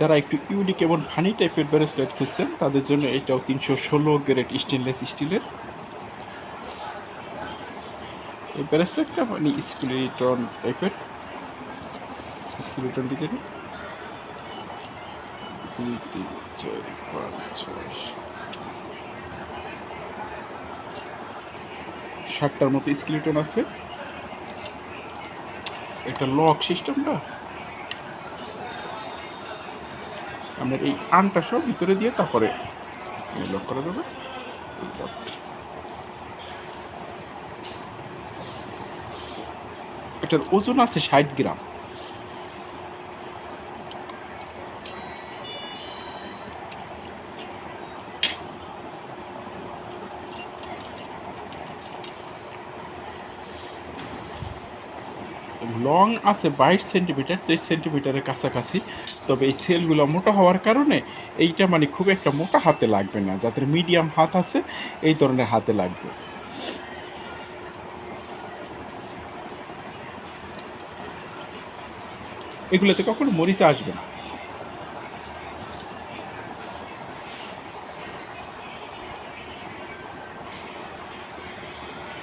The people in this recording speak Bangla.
যারা একটু ইউনিক এবং ফানি টাইপের ব্রেসলেট খুঁজছেন, তাদের জন্য এটাও তিনশো ষোলো গ্রেড স্টেনলেস স্টিলের এই ব্রেসলেটটা মানে স্কুলিটন টাইপের স্কুলিটন ডিজাইন দুই, তিন, চার, পাঁচ, ছয় ষাটটার মতো স্কেলিটন আছে। এটা লক সিস্টেমটা আপনার এই আনটা সব ভিতরে দিয়ে তারপরে লক করা যাবে। এটার ওজন আছে ষাট গ্রাম লং আছে বাইশ সেন্টিমিটার তেইশ সেন্টিমিটারের কাছাকাছি। তবে এই সেলগুলো মোটা হওয়ার কারণে এইটা মানে খুব একটা মোটা হাতে লাগবে না। যাদের মিডিয়াম হাত আছে, এই ধরনের হাতে লাগবে। এগুলোতে কখনো মরিচা আসবে না।